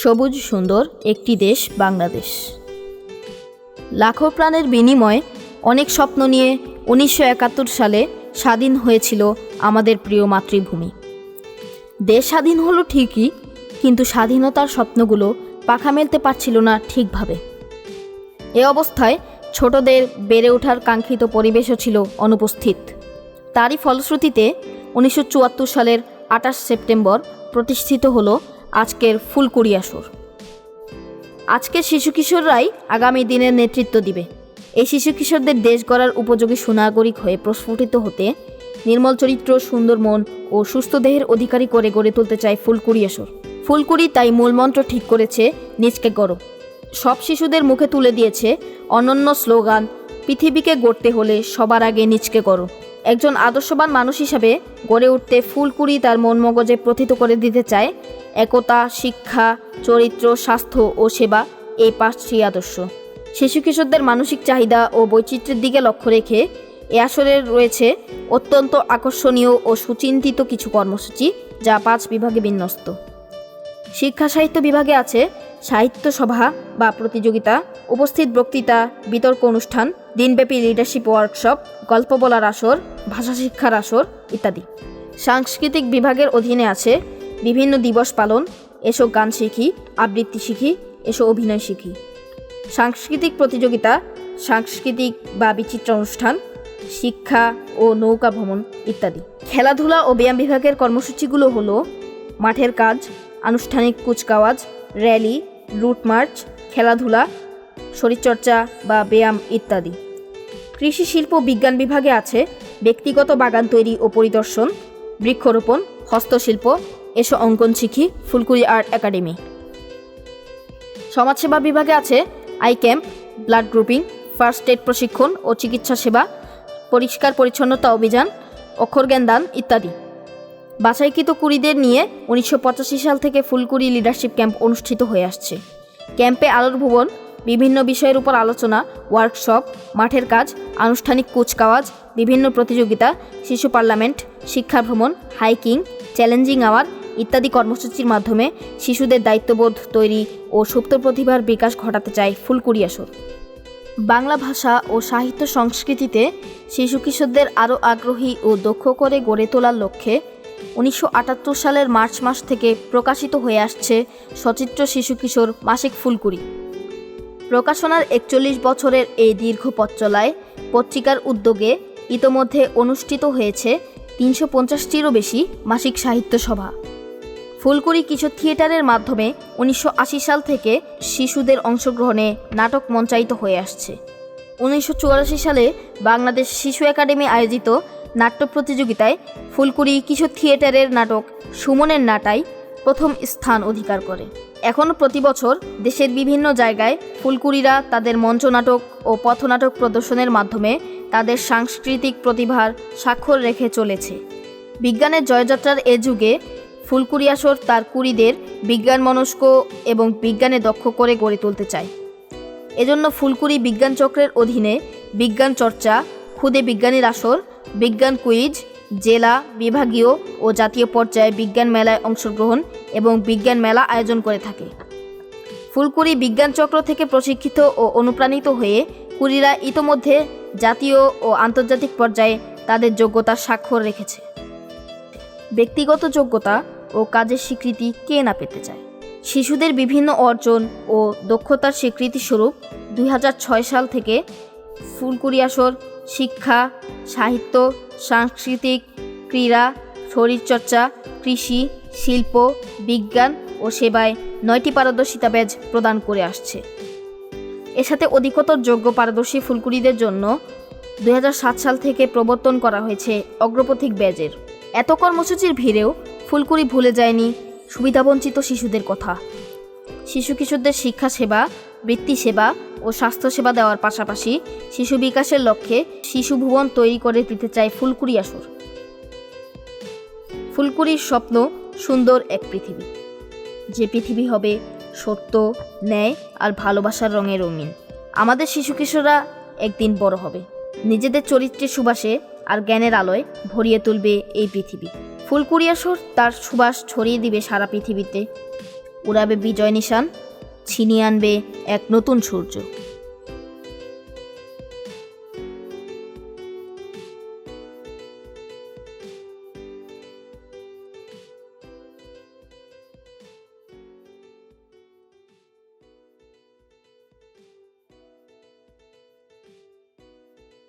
সবুজ সুন্দর একটি দেশ বাংলাদেশ। লাখো প্রাণের বিনিময়ে অনেক স্বপ্ন নিয়ে উনিশশো একাত্তর সালে স্বাধীন হয়েছিল আমাদের প্রিয় মাতৃভূমি। দেশ স্বাধীন হলো ঠিকই, কিন্তু স্বাধীনতার স্বপ্নগুলো পাখা মেলতে পারছিল না ঠিকভাবে। এ অবস্থায় ছোটদের বেড়ে ওঠার কাঙ্ক্ষিত পরিবেশও ছিল অনুপস্থিত। তারই ফলশ্রুতিতে উনিশশো চুয়াত্তর সালের আঠাশ সেপ্টেম্বর প্রতিষ্ঠিত হলো আজকের ফুলকুড়ি আসর। আজকের শিশু কিশোররাই আগামী দিনের নেতৃত্ব দিবে। এই শিশু কিশোরদের দেশ গড়ার উপযোগী সুনাগরিক হয়ে প্রস্ফুটিত হতে নির্মল চরিত্র, সুন্দর মন ও সুস্থ দেহের অধিকারী করে গড়ে তুলতে চায় ফুলকুড়ি আসর। ফুলকুড়ি তাই মূলমন্ত্র ঠিক করেছে নিজকে গড়ো। সব শিশুদের মুখে তুলে দিয়েছে অনন্য স্লোগান, পৃথিবীকে গড়তে হলে সবার আগে নিজকে করো একজন আদর্শবান মানুষ হিসাবে গড়ে উঠতে ফুলকুড়ি তার মন মগজে প্রথিত করে দিতে চায়। একতা, শিক্ষা, চরিত্র, স্বাস্থ্য ও সেবা এই পাঁচটি আদর্শ। শিশু কিশোরদের মানসিক চাহিদা ও বৈচিত্র্যের দিকে লক্ষ্য রেখে এ আসরে রয়েছে অত্যন্ত আকর্ষণীয় ও সুচিন্তিত কিছু কর্মসূচি, যা পাঁচ বিভাগে বিন্যস্ত। শিক্ষা সাহিত্য বিভাগে আছে সাহিত্য সভা বা প্রতিযোগিতা, উপস্থিত বক্তৃতা, বিতর্ক অনুষ্ঠান, দিনব্যাপী লিডারশিপ ওয়ার্কশপ গল্প বলার আসর, ভাষা শিক্ষার আসর ইত্যাদি। সাংস্কৃতিক বিভাগের অধীনে আছে বিভিন্ন দিবস পালন, এসো গান শিখি, আবৃত্তি শিখি, এসো অভিনয় শিখি। সাংস্কৃতিক প্রতিযোগিতা, সাংস্কৃতিক বা বিচিত্র অনুষ্ঠান, শিক্ষা ও নৌকা ভ্রমণ ইত্যাদি। খেলাধুলা ও ব্যায়াম বিভাগের কর্মসূচিগুলো হলো মাঠের কাজ, আনুষ্ঠানিক কুচকাওয়াজ, র্যালি রুট মার্চ, খেলাধুলা, শরীরচর্চা বা ব্যায়াম ইত্যাদি। কৃষি শিল্প বিজ্ঞান বিভাগে আছে ব্যক্তিগত বাগান তৈরি ও পরিদর্শন, বৃক্ষরোপণ, হস্তশিল্প, এসো অঙ্কন শিখি ফুলকুড়ি আর্ট একাডেমি। সমাজসেবা বিভাগে আছে eye camp, blood grouping, first aid প্রশিক্ষণ ও চিকিৎসা সেবা, পরিষ্কার পরিচ্ছন্নতা অভিযান অক্ষরজ্ঞান দান ইত্যাদি। বাছাইকৃত কুড়িদের নিয়ে উনিশশো পঁচাশি সাল থেকে ফুলকুড়ি লিডারশিপ ক্যাম্প অনুষ্ঠিত হয়ে আসছে। ক্যাম্পে আলোর ভুবন, বিভিন্ন বিষয়ের উপর আলোচনা ওয়ার্কশপ মাঠের কাজ, আনুষ্ঠানিক কুচকাওয়াজ, বিভিন্ন প্রতিযোগিতা, শিশু পার্লামেন্ট শিক্ষা ভ্রমণ হাইকিং চ্যালেঞ্জিং আওয়ার ইত্যাদি কর্মসূচির মাধ্যমে শিশুদের দায়িত্ববোধ তৈরি ও সুপ্ত প্রতিভার বিকাশ ঘটাতে চায় ফুলকুড়ি আসর। বাংলা ভাষা ও সাহিত্য সংস্কৃতিতে শিশু কিশোরদের আরও আগ্রহী ও দক্ষ করে গড়ে তোলার লক্ষ্যে উনিশশো আটাত্তর সালের মার্চ মাস থেকে প্রকাশিত হয়ে আসছে সচিত্র শিশু কিশোর মাসিক ফুলকুড়ি। প্রকাশনার একচল্লিশ বছরের এই দীর্ঘ পথ চলায় পত্রিকার উদ্যোগে ইতোমধ্যে অনুষ্ঠিত হয়েছে তিনশো পঞ্চাশটিরও বেশি মাসিক সাহিত্য সভা। ফুলকুড়ি কিশোর থিয়েটারের মাধ্যমে উনিশশো আশি সাল থেকে শিশুদের অংশগ্রহণে নাটক মঞ্চায়িত হয়ে আসছে। উনিশশো চুরাশি সালে বাংলাদেশ শিশু একাডেমি আয়োজিত নাট্য প্রতিযোগিতায় ফুলকুড়ি কিশোর থিয়েটারের নাটক সুমনের নাটাই প্রথম স্থান অধিকার করে। এখনও প্রতি বছর দেশের বিভিন্ন জায়গায় ফুলকুড়িরা তাদের মঞ্চনাটক ও পথনাটক প্রদর্শনের মাধ্যমে তাদের সাংস্কৃতিক প্রতিভার স্বাক্ষর রেখে চলেছে। বিজ্ঞানের জয়যাত্রার এ যুগে ফুলকুড়ি আসর তার কুড়িদের বিজ্ঞান মনস্ক এবং বিজ্ঞানে দক্ষ করে গড়ে তুলতে চায়। এজন্য ফুলকুড়ি বিজ্ঞান চক্রের অধীনে বিজ্ঞান চর্চা, খুদে বিজ্ঞানীর আসর বিজ্ঞান কুইজ, জেলা, বিভাগীয় ও জাতীয় পর্যায়ে বিজ্ঞান মেলায় অংশগ্রহণ এবং বিজ্ঞান মেলা আয়োজন করে থাকে। ফুলকুড়ি বিজ্ঞান চক্র থেকে প্রশিক্ষিত ও অনুপ্রাণিত হয়ে কুড়িরা ইতোমধ্যে জাতীয় ও আন্তর্জাতিক পর্যায়ে তাদের যোগ্যতার স্বাক্ষর রেখেছে। ব্যক্তিগত যোগ্যতা ও কাজের স্বীকৃতি কে না পেতে চায়? শিশুদের বিভিন্ন অর্জন ও দক্ষতার স্বীকৃতি স্বরূপ দুই সাল থেকে ফুলকুড়ি আসর শিক্ষা, সাহিত্য, সাংস্কৃতিক, ক্রীড়া, শরীরচর্চা, কৃষি, শিল্প, বিজ্ঞান ও সেবায় নয়টি পারদর্শিতা ব্যাজ প্রদান করে আসছে। এর সাথে অধিকতর যোগ্য পারদর্শী ফুলকুড়িদের জন্য দু হাজার সাত সাল থেকে প্রবর্তন করা হয়েছে অগ্রপথিক ব্যাজের। এত কর্মসূচির ভিড়েও ফুলকুড়ি ভুলে যায়নি সুবিধাবঞ্চিত শিশুদের কথা। শিশু কিশোরদের শিক্ষা সেবা, বৃত্তি সেবা ও স্বাস্থ্যসেবা দেওয়ার পাশাপাশি শিশু বিকাশের লক্ষ্যে শিশু ভুবন তৈরি করে দিতে চায় ফুলকুড়ি আসর। ফুলকুড়ির স্বপ্ন সুন্দর এক পৃথিবী। যে পৃথিবী হবে সত্য, ন্যায় আর ভালোবাসার রঙে রঙিন। আমাদের শিশু কিশোররা একদিন বড় হবে। নিজেদের চরিত্রের সুবাসে আর জ্ঞানের আলোয় ভরিয়ে তুলবে এই পৃথিবী। ফুলকুড়ি তার সুবাস ছড়িয়ে দিবে সারা পৃথিবীতে। উড়াবে বিজয় নিশান ছিনিয়ে আনবে এক নতুন সূর্য।